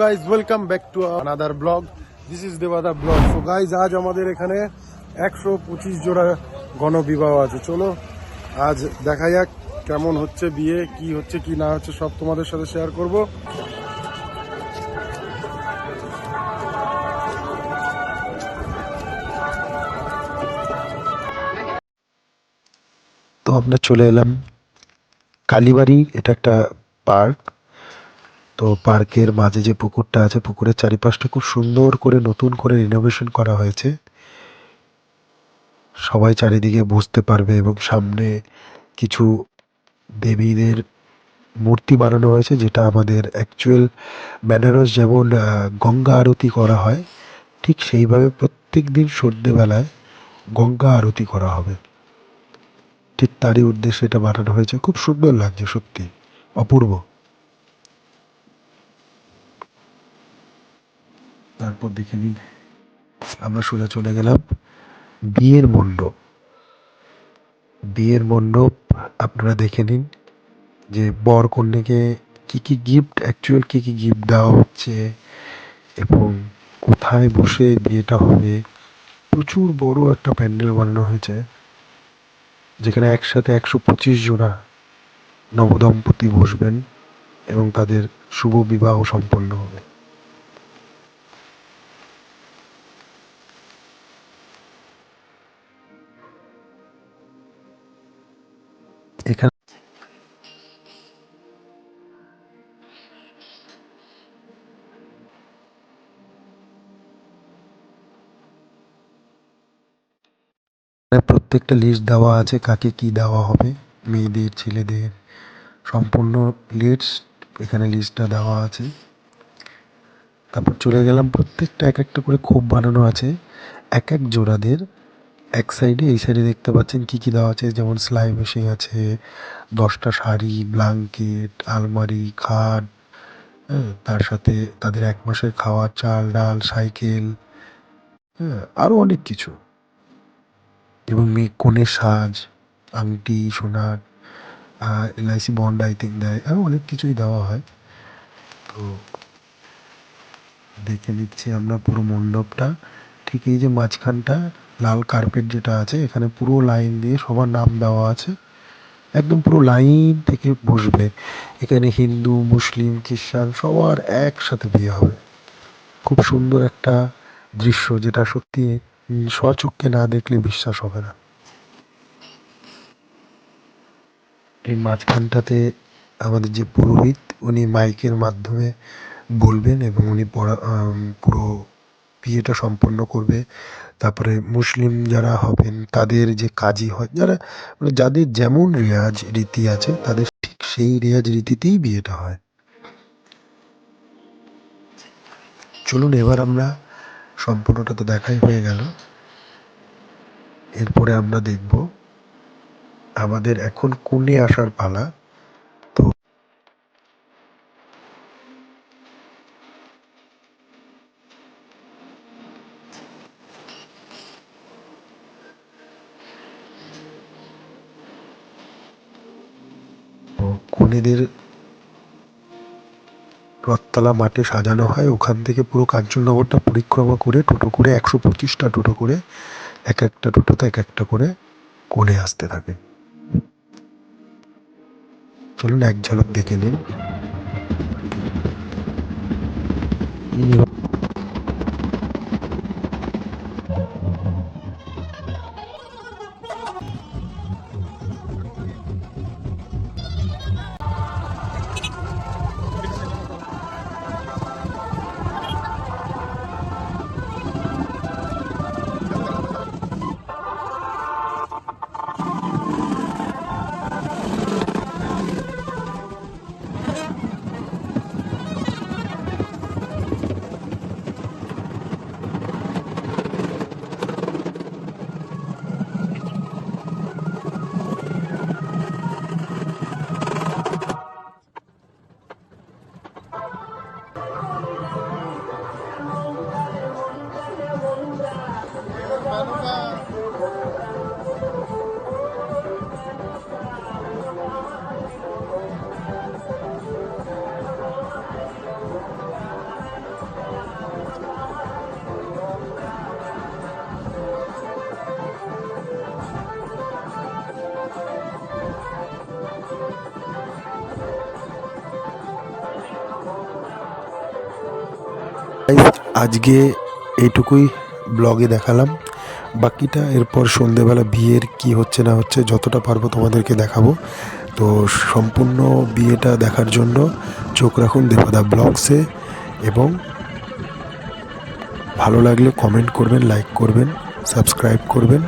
Guys welcome back to another blog this is Debada blog so guys আজ আমাদের এখানে একশো পঁচিশ জোড়া গণবিবাহ আছে। চলো, আজ দেখা যাক কেমন হচ্ছে বিয়ে, কি হচ্ছে, কি না হচ্ছে, সব তোমাদের সাথে শেয়ার করব। তো আমরা চলে এলাম কালীবাড়ি এটা একটা পার্ক। তো পার্কের মাঝে যে পুকুরটা আছে, পুকুরের চারিপাশটা খুব সুন্দর করে নতুন করে রিনোভেশন করা হয়েছে। সবাই চারিদিকে বসতে পারবে এবং সামনে কিছু দেবীদের মূর্তি বানানো হয়েছে, যেটা আমাদের অ্যাকচুয়াল বেনারস যেমন গঙ্গা আরতি করা হয়, ঠিক সেইভাবে প্রত্যেক দিন সন্ধ্যেবেলায় গঙ্গা আরতি করা হবে। ঠিক তারই উদ্দেশ্যে এটা বানানো হয়েছে। খুব সুন্দর লাগছে সত্যি, অপূর্ব। তারপর দেখে নিন, আমরা সোজা চলে গেলাম বিয়ের মণ্ডপ। বিয়ের মণ্ডপ, আপনারা দেখে নিন যে বর কন্যাকে কি কি গিফট অ্যাকচুয়াল কি কি গিফট দেওয়া হচ্ছে এবং কোথায় বসে বিয়েটা হবে। প্রচুর বড় একটা প্যান্ডেল বানানো হয়েছে, যেখানে একসাথে একশো পঁচিশ জোড়া নবদম্পতি বসবেন এবং তাদের শুভ বিবাহ সম্পন্ন হবে। প্রত্যেকটা লিস্ট দেওয়া আছে কাকে কি দেওয়া হবে, মেয়েদের, ছেলেদের, সম্পূর্ণ লিস্ট এখানে লিস্টটা দেওয়া আছে। তারপর চলে গেলাম, প্রত্যেকটা এক একটা করে খোপ বানানো আছে। এক এক জোড়াদের, এক সাইডে এই সাইডে দেখতে পাচ্ছেন কি কি দেওয়া আছে, যেমন সেলাই মেশিন আছে, দশটা শাড়ি ব্ল্যাঙ্কেট আলমারি, খাট হ্যাঁ তার সাথে তাদের এক মাসের খাওয়া চাল, ডাল, সাইকেল হ্যাঁ আরও অনেক কিছু। এবং মেয়ে কনের সাজ, আংটি, সোনার এলআইসি বন্ড আই থিঙ্ক দেয় আরও অনেক কিছুই দেওয়া হয়। তো দেখে নিচ্ছি আমরা পুরো মণ্ডপটা। ঠিক এই যে মাঝখানটা, লাল কার্পেট যেটা আছে, এখানে পুরো লাইন দিয়ে সবার নাম দেওয়া আছে। একদম পুরো লাইন থেকে বসবে। এখানে হিন্দু, মুসলিম, খ্রিস্টান সবার একসাথে বিয়ে হবে। খুব সুন্দর একটা দৃশ্য যেটা সত্যি স্বচক্ষে না দেখলে বিশ্বাস হবে না। এই মাঝখানটাতে আমাদের যে পুরোহিত, উনি মাইকের মাধ্যমে বলবেন এবং উনি পড়া পুরো বিয়েটা সম্পন্ন করবে। তারপরে মুসলিম যারা হবেন, তাদের যে কাজী হয়, যারা মানে যাদের যেমন রেয়াজ রীতি আছে, তাদের ঠিক সেই রেয়াজ রীতিতেই বিয়েটা হয়। চলুন এবার আমরা সম্পূর্ণটা তো দেখাই হয়ে গেল। এরপরে আমরা দেখব আমাদের এখন কোণে আসার পালা। তো রথতলা মাঠে সাজানো হয়। ওখান থেকে পুরো কাঞ্চননগরটা পরিক্রমা করে, টোটো করে, একশো পঁচিশটা টোটো করে, এক একটা টোটোতে এক একটা করে কোণে আসতে থাকে। চলুন এক ঝলক দেখে নিন আজকে এইটুকুই ব্লগে দেখালাম। বাকিটা এরপর সন্ধেবেলা বিয়ের কি হচ্ছে না হচ্ছে যতটা পারব তোমাদেরকে দেখাবো। তো সম্পূর্ণ বিয়েটা দেখার জন্য চোখ রাখুন দেবাদা ব্লগসে এবং ভালো লাগলে কমেন্ট করবেন লাইক করবেন সাবস্ক্রাইব করবেন।